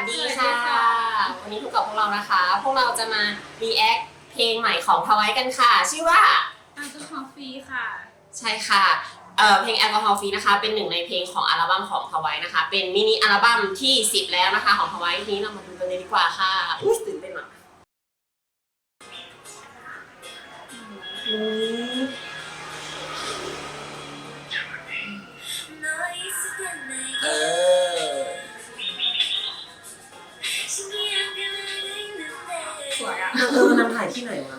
วัสดีค่ะ วันนี้พบกับพวกเรานะคะ พวกเราจะมา react เพลงใหม่ของพาวไวกันค่ะ ชื่อว่าอัลกอฮอล์ฟรีค่ะ ใช่ค่ะเอ่อเพลงแอลกอฮอล์ฟรีนะคะ เป็นหนึ่งในเพลงของอัลบั้มของพาวไวนะคะ เป็นมินิอัลบั้มที่ 10 แล้วนะคะ ของพาวไวทีนี้เรามาดูกันเลยดีกว่าค่ะ อุ๊ยตื่นเต้นมาก สวยอะ เออนำถ่ายที่ไหนวะ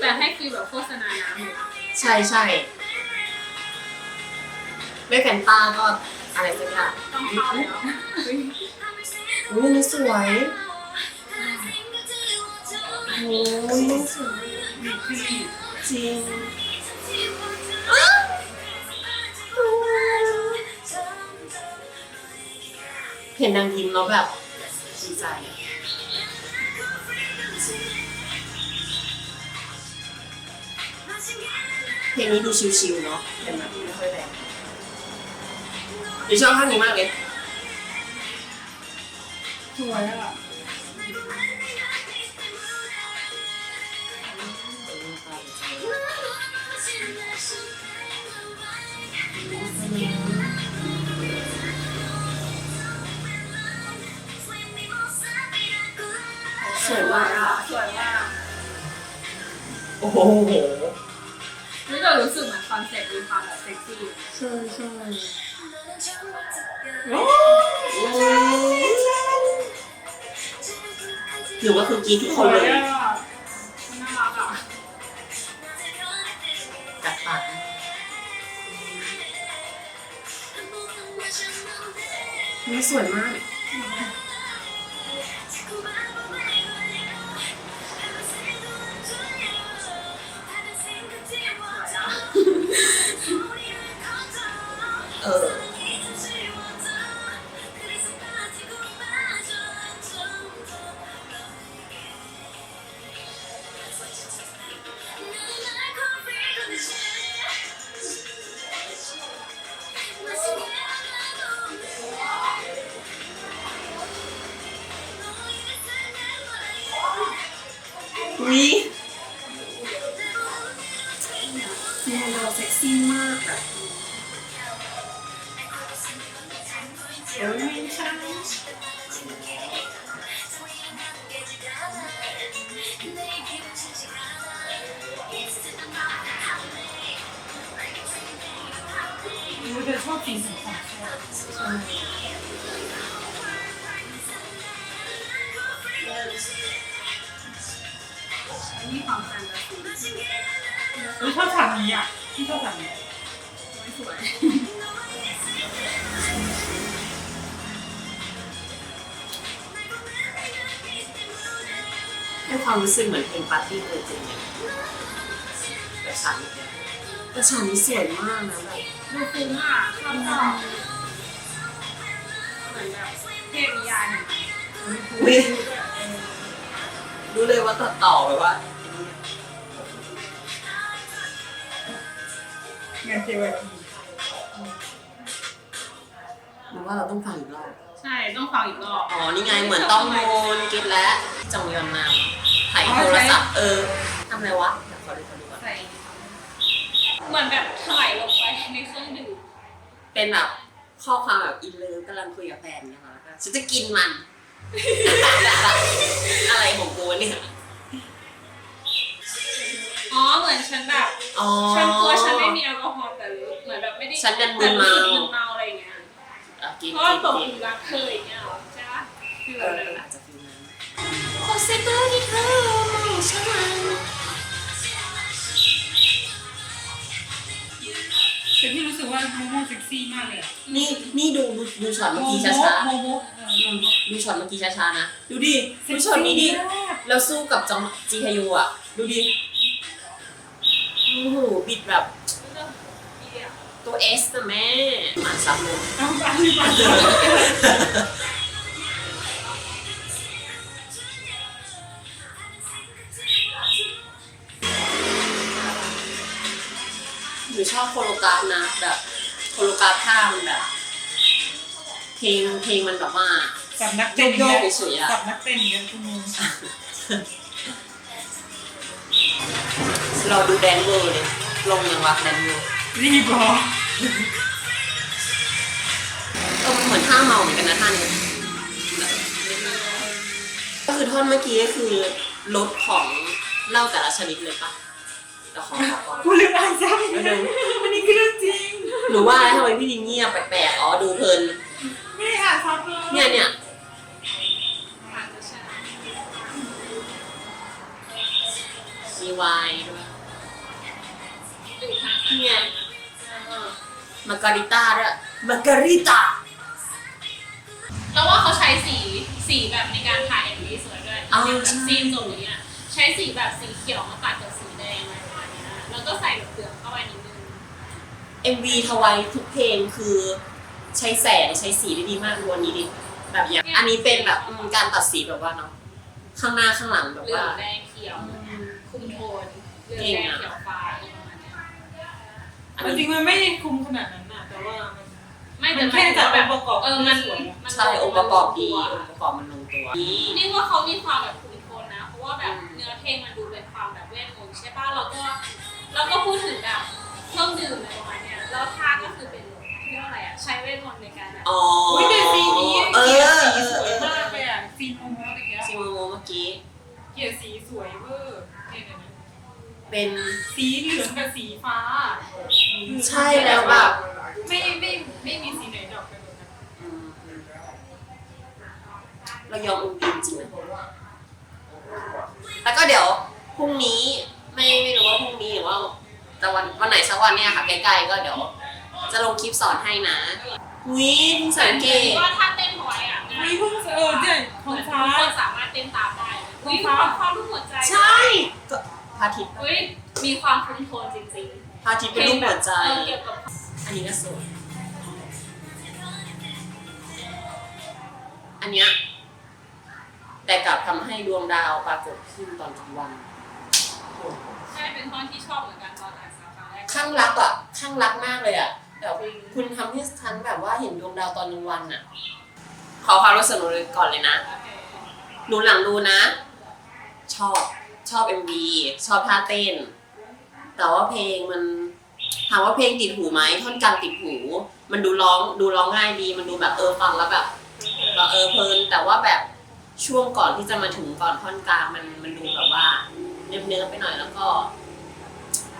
แต่ให้คือแบบโฆษณาน้ำเลยใช่ใช่ไม่แฟนตาก็อะไรสักอย่างต้องเข้าแล้ว อุ้ยนี่สวยโอ้ยนี่สวยจริง เห็นนางยิ้มแล้วแบบดีใจเพลงนี้ดูชิวๆเนาะเป็นแบบไม่ค่อยแรงดิชอบท่านี้มากเลย สวยอะ อ้โหนี่ก็รู้สึกเหมือนคอนเซ็ปต์มีความแบบเซ็กซี่ใช่ใช่หรือว่าคือกรีดทุกคนเลยอะมันน่ารักอะกัดปากนี่สวยมาก เดี๋ยวไม่ใช่รู้แต่ชอบสีสันของใช่มี ให้ความรู้สึกเหมือนเพลงปาร์ตี้เกิดจริงเนี่ยแต่ฉานี้เนี่ยแต่ฉากนี้สวยมากนะแบบดูคุ้มอะชอบชอบเหมือนแบบเทพนิยายเนี่ยวิรู้เลยว่าตัดต่อแบบว่างานเจวทีหรือว่าเราต้องฟังอีกรอบ ใช่ ต้องฟังอีกรอบ อ๋อ นี่ไงเหมือนต้องโมนกิดและ จงยอนนามถ่ายโทรศัพท์เออทำอะไรวะเดี๋ยวขอดูขอดูก่อนใส่เหมือนแบบถลายลงไปในเครื่องดื่มเป็นแบบข้อความแบบอินเลิฟกำลังคุยกับแฟนเนี่ยค่ะแล้วก็ฉันจะกินมัน อะไรของกูเนี่ย อ๋อเหมือนฉันแบบอ๋อ ฉันตัวฉันไม่มีแอลกอฮอล์แต่รู้เหมือนแบบไม่ได้ฉันดันมึนเมา แต่รู้สึกมึนเมาอะไรอย่างเงี้ยอะกินเพราะว่าตกกิหนลุมรักเธออย่างเงี้ยเหรอใช่ปะคือเอแบบอนั้นอาจจะ ฟิลนั้นขอเซ็ตตัวที่เธอมองฉันแต่พี่รู้สึกว่าโมโมเซ็กซี่มากเลยอะนี่นี่ดูดูดูช็อตเมื่อกี้ช้าโมโมเออๆดูช็อตเมื่อกี้ช้าๆนะ ดูดิดูช็อตนี้ดิมากเราสู้กับจองจีฮยูอะ ดูดิโอ้โหบิดแบบ ตัวเอสนะแม่หมาซับเลย เอาไปไปไป ชอบโคโลกราฟนะแบบโคโลกราฟกราฟท่ามันแบบ เพลงเพลงมันแบบว่ากับนักเต้นโยกเนี่ยเฉยๆอะ กับนักเต้นเนี่ยคุณมึงเราดูแดนเวอร์เลยลงยังวะแดนเวอร์รีบเหรอเออมันเหมือนท่าเมาเหมือนกันนะท่านี้ก็คือท่อนเมื่อกี้ก็คือรสของเหล้าแต่ละชนิดเลยปะ แต่ขอขอก่อนกูลืมอ่านซ้ำอีกแล้วอันนี้คือเรื่องจริงหรือว่าทำไมพี่ดิงเงียบแปลกๆอ๋อดูเพลิน ไม่ได้อ่านซ้ำเลยเนี่ยเนี่ยอาจจะใช่มีไวน์ด้วยดูทางเนี่ยมาการิต้าด้วยมาการิต้าแล้วว่าเขาใช้สีสีแบบในการถ่ายเอ็มวีสวยด้วยอ๋ออย่างแบบใช่ซีนตรงนี้อะใช้สีแบบสีเขียวมาตัดกับสีแดง แล้วก็ใส่แบบเปลือกเข้าไปนิดนึงเอ็มวีทวายทุกเพลงคือใช้แสงใช้สีได้ดีมากดูอันนี้ดิแบบอย่างอันนี้เป็นแบบอืมการตัดสีแบบว่าเนาะข้างหน้าข้างหลังแบบเหลือว่า งแดงเขียว คุมโทนเหลืองเก่งแดงอะเขียวฟ้าอะไรประมาณเนี้ยอันจรินี้ งๆมันไม่ได้คุมขนาดนั้นน่ะแต่ว่ามัน ไม่มัแต่นแค่จัดแบแบบบประกอบ เออมันสวยอะมันใช่องค์ประกอบดีมันองค์ประกอบมันลงตัวนี่นี่ว่าเขามีความแบบคุมโทนนะ เพราะว่าแบบอืมเนื้อเพลงมันดูเป็นความแบบเวทมนต์ใช่ป่ะเราก็ แล้วก็พูดถึงแบบเครื่องดื่มอะไรประมาณเนี้ยแล้วท่าก็คือเป็นเรียกว่าอะไรอะใช้เวทมนต์ในการแบบอ๋ออุ้ยแต่ซีนนี้เอเกียอร์เอสีอสวยเอมากอเลยอะซีนโมโมตะเกียซิโมโมเมื่อกี้ เกียร์สีสวยเวอร์เนี่ยเนี่ยเนี่ยเป็นสีเหลืองกับสีฟ้า ใช่แล้วแบบไม่ไม่ไม่มีสีไหนดอกกันเลยนะอืมเรายอมอุ้มจริงๆนะแล้วก็เดี๋ยวพรุ่งนี้ ไม่ไม่รู้ว่าพรุ่งนี้หรือว่าแต่วันวันไหนสักวันเนี่ยค่ะใกล้ๆก็เดี๋ยว จะลงคลิปสอนให้นะวิเพิ่งสังเกตว่าถ้าเต้นไว้อะง่ายมีเพิ่งเออเนี่ยขเหองมือนทุฟ้ากคนสามารถเต้นตามได้นะอุ้ยฟ้าความความรูปหัวใจใช่ก็พระอาทิตย์อุ้ยมีความคุมโทนจริงพระอาทิตย์เป็นรูปหัวใจเออเกี่ยวกับอันนี้ก็สวยอันเนี้ยแต่กลับทำให้ดวงดาวปรากฏขึ้นตอนกลางวันใช่ เป็นท่อนที่ชอบเหมือนกันตอนอ่านซ้ำครั้งแรกข้างรักอะข้างรักมากเลยอะเดี๋ยวคุณทำให้ฉันแบบว่าเห็นดวงดาวตอนกลางวันอะ ขอความรู้สึกหนูเลยก่อนเลยนะโอเคหนูหลังดูนะ ชอบชอบ MV ชอบท่าเต้น แต่ว่าเพลงมันถามว่าเพลงติดหูไหมท่อนกลางติดหู มันดูร้องดูร้องง่ายดี มันดูแบบเออฟังแล้วแบบเราเออเพลินแต่ว่าแบบช่วงก่อนที่จะมาถึงก่อนท่อนกลางมันมันดูแบบว่าเนื้อเนื้อๆไปหน่อยแล้วก็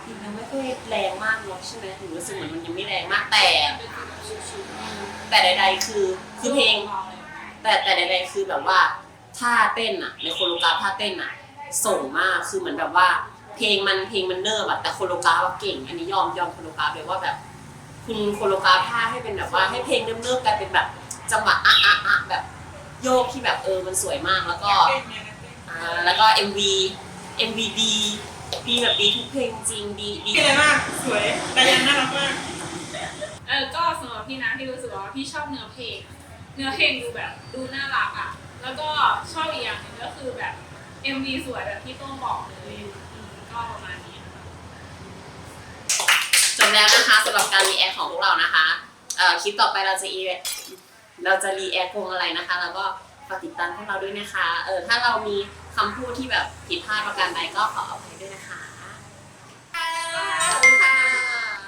ยังไม่ค่อยแรงมากเนอะใช่ไหมหนูรู้สึกเหมือนมันยังไม่แรงมากแต่แต่ใด ๆ คือคือเพลง แต่แต่ใดๆคือแบบว่าท่าเต้นอะในโคโรกราฟท่าเต้นอะส่งมากคือเหมือนแบบว่า เพลงมันเพลงมันเนิร์อะแต่โคโรกราฟอะเก่ง อันนี้ยอมยอมโคโรกราฟเลยว่าแบบ คุณโคโรกราฟท่าให้เป็นแบบว่าให้เพลงเนิร์ๆกลายเป็นแบบจังหวะอะอะอะแบบโยกที่แบบเออมันสวยมากแล้วก็เต้นเนี่ยนะเอ่าแล้วก็ MV MV ดี ดีแบบดีทุกเพลงจริงดีดีดีเลยมากสวยแต่ยังน่ารักมากเออก็สำหรับพี่นะที่รู้สึกว่าพี่ชอบเนื้อเพลง เนื้อเพลงดูแบบดูน่ารักอะ แล้วก็ชอบอีกอย่างหนึ่งก็คือแบบ MV สวยแบบที่โต้งบอกเลยอืมก็ประมาณนี้ค่ะจบแล้วนะคะสำหรับการรีแอคของพวกเรานะคะเอ่อคลิปต่อไปเราจะอีเราจะรีแอควงอะไรนะคะ แล้วก็ ฝากติดตามพวกเราด้วยนะคะ เออถ้าเรามีคำพูดที่แบบผิดพลาดประการใดก็ขออภัยด้วยนะคะ